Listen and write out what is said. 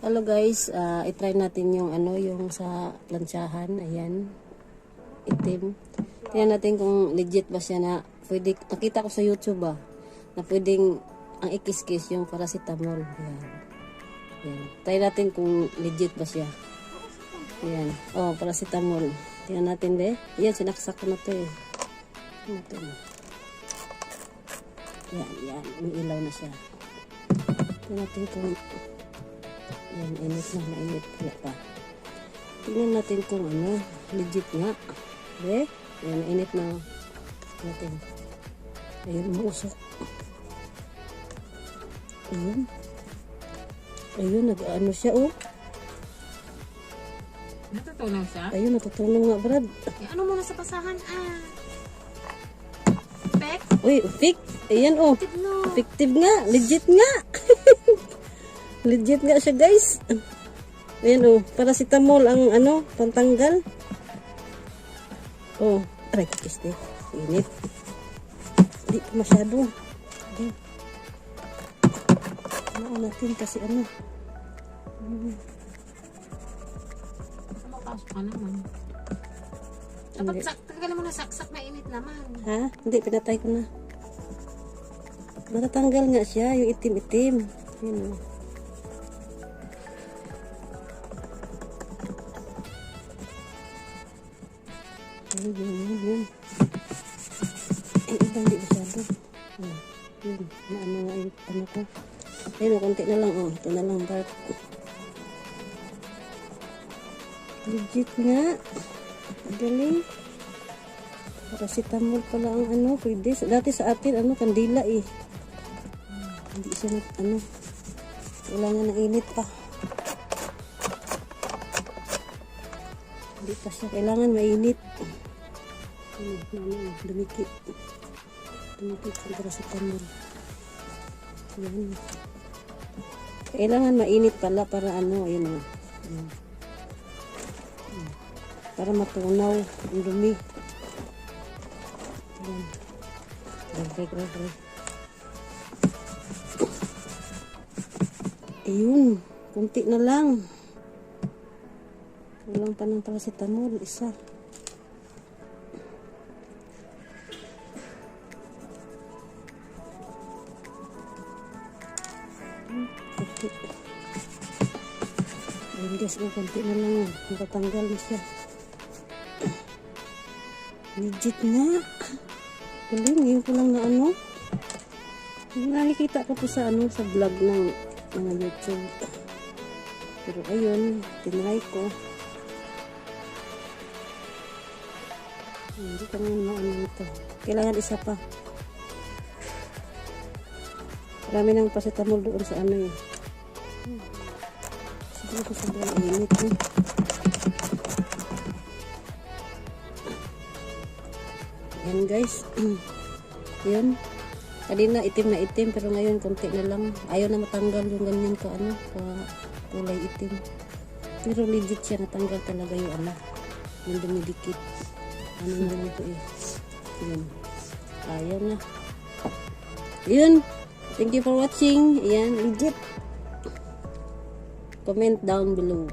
Hello guys, ah i-try natin yung ano, yung sa plansyahan, ayan. Itim. Tingnan natin kung legit ba siya na pwede, nakita ko sa YouTube ah, na pwedeng ang ikis-kis yung paracetamol. Ayan. Ayan. Try natin kung legit ba siya. Ayan. Oh, paracetamol. Tingnan natin be. Ayan, sinaksak ko na to eh. Ano to? Ayan, ayan. May ilaw na siya. Tingnan natin kung Ayan, init na, mainit pa. Tingnan natin kung ano, legit nga. Be, ayan, init na natin. Ayun, mausok. Ayun. Ayun, nag-ano siya, oh. Natutunaw siya? Ayun, natutunan nga, Brad. Eh, ano muna sa pasahan? Ah. Pek? Uy, fake. Ayan, oh. Tigno. Effective nga. Legit nga. Legit nga siya, guys. Ayan, oh. Paracetamol ang, ano, pantanggal. Oh. Aray, kiste. Init. Hindi pa masyado. Hindi. Ano natin kasi ano. Mapasok ka naman. Dapat sak, tagalan mo na saksak, mainit naman. Ha? Hindi, pinatay ko na. Matatanggal nga siya, yung itim-itim. Yun, oh. Ayun, yun, yun, yun. Eh, iba hindi masyado. Oh, yun, na ano nga ano ko. Ayun, konti na lang, oh. Ito na lang, Bart. Legit nga. Galing. Paracetamol pala ang ano, pwede. Dati sa atin, ano, kandila eh. Hindi siya ano, kailangan ng init pa. Hindi pa siya, kailangan mainit. Ano, ano, dumikit. Dumikit ang paracetamol. Yan. Kailangan mainit pala para ano, ayun o. Ayan. Ayan. Para matunaw ang dumi. Ayan. Break, break. Ayun, kunti na lang. Kulang pa ng paracetamol, isa. Ayun guys, oh, kunti na lang. Natatanggal na siya. Legit nga. Galing, ngayon ko lang na ano. Nakikita ko to sa ano, sa vlog ng mga YouTube. Pero ayun, tinry ko. Hindi ko naman maano ito. Kailangan isa pa. Marami ng paracetamol doon sa ano eh. Siguro ko sobrang init eh. Yan guys. Yun. Kanina itim na itim pero ngayon konti na lang. Ayaw na matanggal yung ganyan ka ano, ka kulay itim. Pero legit siya natanggal talaga yung ano, yung dumidikit. Ano yung ganito eh. Yun. Ayaw na. Yun. Thank you for watching. Ayan, legit. Comment down below.